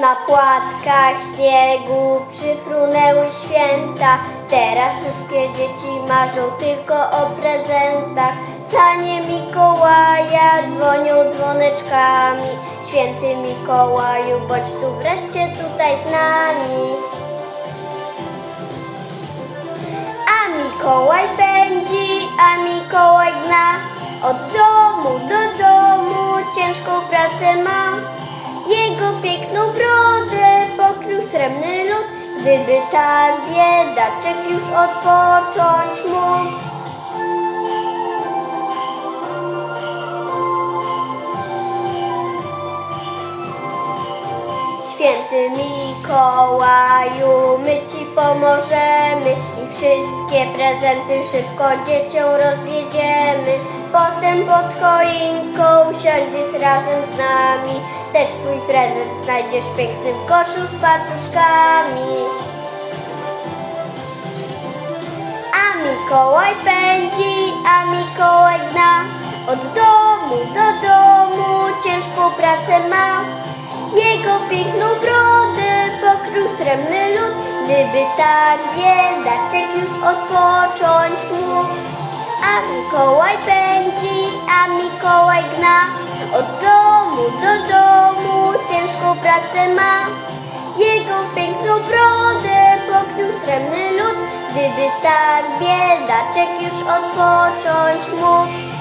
na płatkach śniegu przyfrunęły święta. Teraz wszystkie dzieci marzą tylko o prezentach. Sanie Mikołaja dzwonią dzwoneczkami. Święty Mikołaju, bądź tu wreszcie tutaj z nami. A Mikołaj pędzi, a Mikołaj gna. Od domu do domu ciężką pracę ma. Lód. Gdyby tak biedaczek już odpocząć mógł. Święty Mikołaju, my Ci pomożemy i wszystkie prezenty szybko dzieciom rozwieziemy. Potem pod choinką siądziesz razem z nami, też swój prezent znajdziesz w pięknym koszu z paczuszkami. A Mikołaj pędzi, a Mikołaj gna, od domu do domu ciężką pracę ma. Jego piękną brodę pokrył srebrny lód, gdyby tak biedaczek już odpocząć mógł. A Mikołaj pędzi, Mikołaj gna, od domu do domu ciężką pracę ma. Jego piękną brodę pokrył srebrny lód, gdyby tak biedaczek już odpocząć mógł.